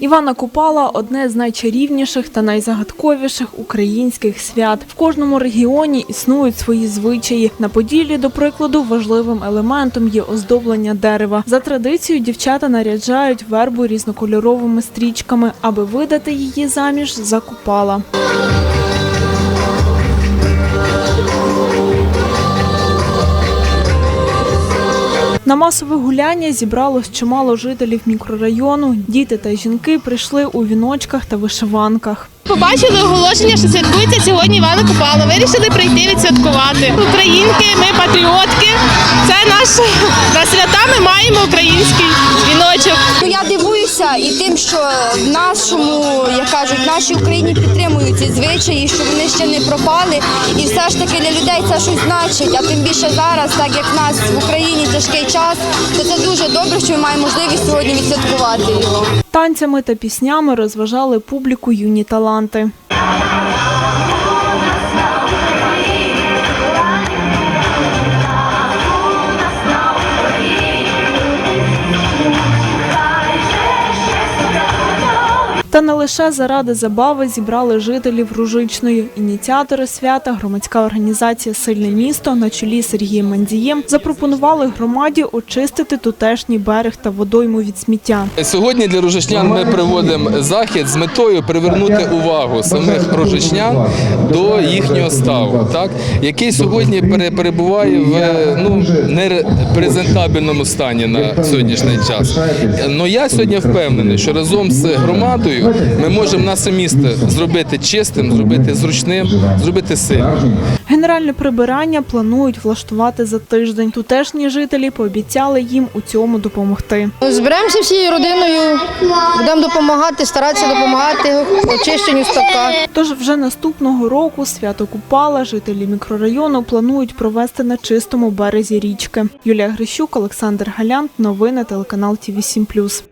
Івана Купала одне з найчарівніших та найзагадковіших українських свят. В кожному регіоні існують свої звичаї. На Поділлі, до прикладу, важливим елементом є оздоблення дерева. За традицією дівчата наряджають вербу різнокольоровими стрічками, аби видати її заміж за Купала. На масове гуляння зібралось чимало жителів мікрорайону. Діти та жінки прийшли у віночках та вишиванках. Побачили оголошення, що святкується сьогодні Івана Купала. Вирішили прийти відсвяткувати. Українки, ми патріотки. Це наш на свята. Ми маємо український віночок. Ну, я дивуюся і тим, що в нашому, як кажуть, нашій Україні підтримують ці звичаї, що вони ще не пропали. І все ж таки для людей це щось значить. А тим більше зараз, так як в нас в Україні тяжкий час, то це дуже добре, що ми маємо можливість сьогодні відсвяткувати його. Танцями та піснями розважали публіку юні таланти. Та не лише заради забави зібрали жителів Ружичної. Ініціатори свята, громадська організація Сильне місто на чолі з Мандієм запропонували громаді очистити тутешній берег та водойму від сміття. Сьогодні для рожичнян ми проводимо захід з метою привернути увагу самих рожичнян до їхнього ставу, так який сьогодні пере- перебуває в ну непрезентабельному стані на сьогоднішній час. Ну я сьогодні впевнений, що разом з громадою ми можемо наше місто зробити чистим, зробити зручним, зробити сильним. Генеральне прибирання планують влаштувати за тиждень. Тутешні жителі пообіцяли їм у цьому допомогти. Зберемося всією родиною, будемо допомагати, старатися допомагати очищенню ставка. Тож вже наступного року свято Купала жителі мікрорайону планують провести на чистому березі річки. Юлія Грищук, Олександр Галянт. Новини телеканал ТІВІ 7+.